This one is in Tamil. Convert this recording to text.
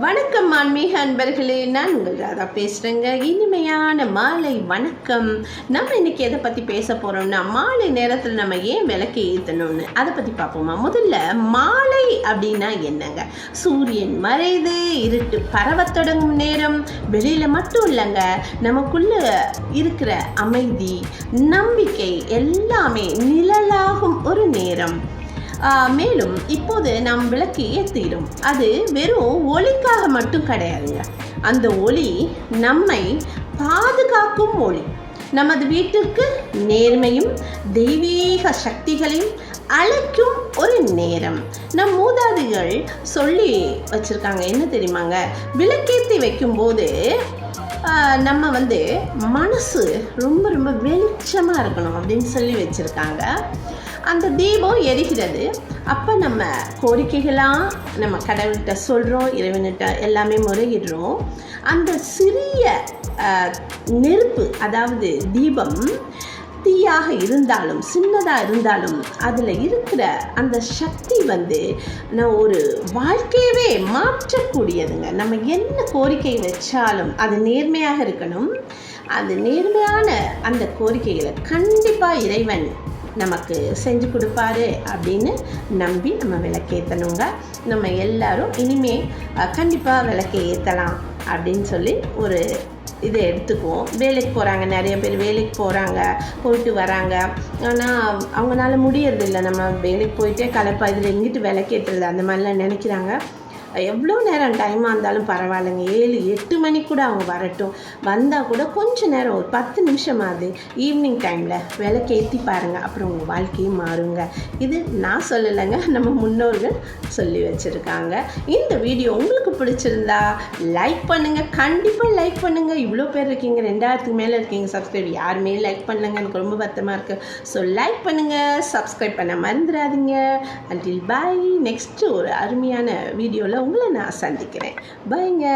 வணக்கம் ஆன்மீக அன்பர்களே. நான் உங்கள் ராதா பேசுகிறேங்க இனிமையான மாலை வணக்கம். நம்ம இன்னைக்கு எதை பற்றி பேச போகிறோம்னா மாலை நேரத்தில் நம்ம ஏன் விளக்கு ஏற்றணும்னு அதை பற்றி பார்ப்போமா? முதல்ல மாலை அப்படின்னா என்னங்க? சூரியன் மறைது இருட்டு பரவத் தொடங்கும் நேரம். வெளியில் மட்டும் இல்லைங்க. நமக்குள்ள இருக்கிற அமைதி நம்பிக்கை எல்லாமே நிழலாகும் ஒரு நேரம். மேலும் இப்போது நாம் விளக்கு தீரும் அது வெறும் ஒளிக்காக மட்டும் கிடையாதுங்க. அந்த ஒளி நம்மை பாதுகாக்கும் ஒளி நமது வீட்டிற்கு நேர்மையும் தெய்வீக சக்திகளையும் அழைக்கும் ஒரு நேரம். நம் மூதாதிகள் சொல்லி வச்சுருக்காங்க என்ன தெரியுமாங்க? விளக்கேற்றி வைக்கும்போது நம்ம வந்து மனசு ரொம்ப ரொம்ப வெளிச்சமாக இருக்கணும் அப்படின்னு சொல்லி வச்சுருக்காங்க. அந்த தீபம் எரிகிறது. அப்போ நம்ம கோரிக்கைகளாக நம்ம கடவுள்கிட்ட சொல்கிறோம் இறைவன்கிட்ட எல்லாமே முறையிடுறோம். அந்த சிறிய நெருப்பு அதாவது தீபம் தீயாக இருந்தாலும் சின்னதாக இருந்தாலும் அதில் இருக்கிற அந்த சக்தி வந்து நான் ஒரு வாழ்க்கையவே மாற்றக்கூடியதுங்க. நம்ம என்ன கோரிக்கை வச்சாலும் அது நேர்மையாக இருக்கணும். அது நேர்மையான அந்த கோரிக்கைகளை கண்டிப்பாக இறைவன் நமக்கு செஞ்சு கொடுப்பாரு அப்படின்னு நம்பி நம்ம விளக்கேற்றணுங்க நம்ம எல்லாரும் இனிமே கண்டிப்பாக விளக்கை ஏற்றலாம் அப்படின்னு சொல்லி ஒரு இதை எடுத்துக்குவோம். வேலைக்கு போகிறாங்க நிறைய பேர் வேலைக்கு போகிறாங்க போயிட்டு வராங்க. ஆனால் அவங்களால முடியறதில்ல. நம்ம வேலைக்கு போயிட்டே கலப்பா இதில் எங்கிட்டு விளக்கேற்றுறது அந்த மாதிரிலாம் நினைக்கிறாங்க. எவ்வளோ நேரம் டைமாக இருந்தாலும் பரவாயில்லைங்க. ஏழு எட்டு மணிக்கு கூட அவங்க வரட்டும். வந்தால் கூட கொஞ்சம் நேரம் ஒரு பத்து நிமிஷமாவது ஈவினிங் டைமில் விளக்கேற்றி பாருங்கள் அப்புறம் உங்கள் வாழ்க்கையும் மாறுங்க. இது நான் சொல்லலைங்க நம்ம முன்னோர்கள் சொல்லி வச்சுருக்காங்க. இந்த வீடியோ உங்களுக்கு பிடிச்சிருந்தா லைக் பண்ணுங்கள் கண்டிப்பாக லைக் பண்ணுங்கள் இவ்வளோ பேர் இருக்கீங்க ரெண்டாயிரத்துக்கு மேலே இருக்கீங்க சப்ஸ்கிரைப் யாருமே லைக் பண்ணலங்க. எனக்கு ரொம்ப பத்தமாக இருக்குது ஸோ லைக் பண்ணுங்கள் சப்ஸ்கிரைப் பண்ண மறந்துடாதீங்க. அண்டில் பாய் நெக்ஸ்ட்டு ஒரு அருமையான வீடியோவில் உங்களை நான் சந்திக்கிறேன். பைங்க